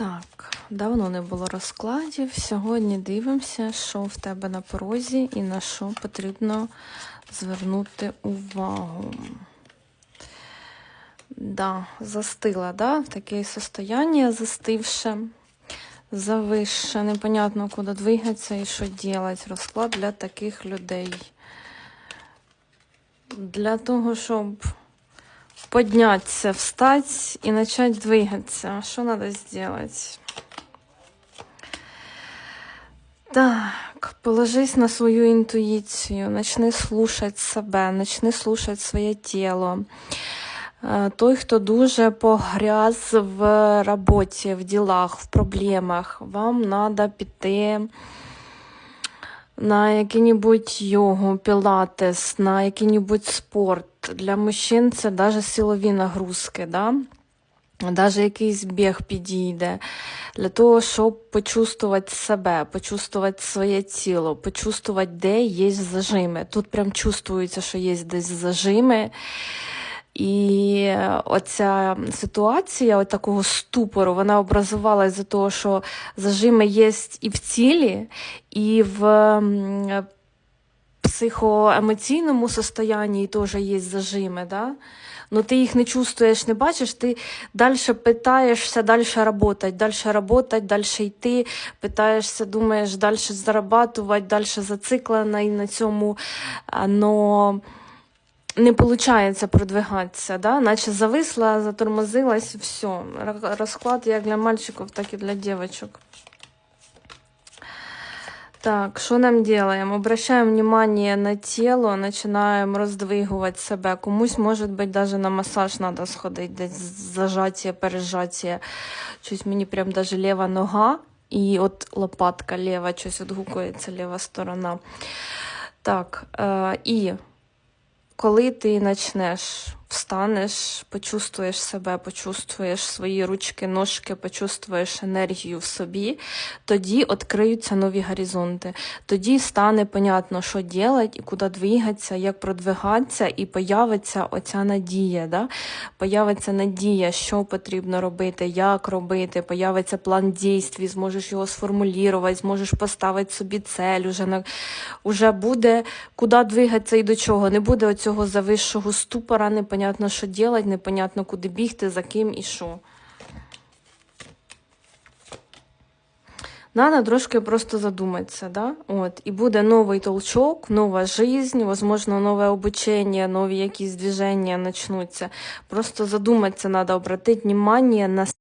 Так, давно не було розкладів. Сьогодні дивимося, що в тебе на порозі і на що потрібно звернути увагу. Да, застила, да? Таке состояние застивше, зависше, непонятно, куди двигатися і що робити. Розклад для таких людей. Для того, щоб подняться, встать и начать двигаться. Что надо сделать? Так, положись на свою інтуїцію, начни слушать себе, начни слушать своє тіло. Е, Той, хто дуже погряз в роботі, в ділах, в проблемах, вам треба піти на який-небудь йогу, пілатес, на який-небудь спорт. Для мужчин це навіть силові нагрузки, да? Навіть якийсь біг підійде для того, щоб почувствувати себе, почувствувати своє тіло, почувствувати, де є зажими. Тут прям чувствується, що є десь зажими. І оця ситуація от такого ступору, вона образувалася за того, що зажими є і в тілі, і в психоемоційному состоянні теж є зажими. Да? Но ти їх не чувствуєш, не бачиш, ти далі питаєшся, далі працювати, далі працювати, далі йти, питаєшся, думаєш, далі зарабатувати, далі зациклена на цьому. Но не виходить продвигатися, да? наче зависла, затормозилась, все. Розклад як для мальчиків, так і для дівчаток. Так, що нам делаем? Обращаємо внимание на тіло, починаємо роздвигувати себе. Комусь, може бути, даже на масаж треба сходити, десь зажаття, пережаття. Щось мені прям даже ліва нога і от лопатка ліва, щось відгукується ліва сторона. Так, і коли ти почнеш, встанеш, почувствуєш себе, почувствуєш свої ручки, ножки, почувствуєш енергію в собі, тоді відкриються нові горизонти. Тоді стане понятно, що робити і куди двигатися, як продвигатися, і появиться оця надія. Да? Появиться надія, що потрібно робити, як робити, появиться план дій, зможеш його сформулювати, зможеш поставити собі цель, уже, на, уже буде куди двигатися і до чого. Не буде оцього зависшого ступора, непонятно, що делать, непонятно, куди бігти, за ким і що. Надо трошки просто задуматися, да? От, і буде новий толчок, нова жизнь, возможно, нове обучення, нові якісь движення почнуться. Просто задуматися треба, обратити внимание на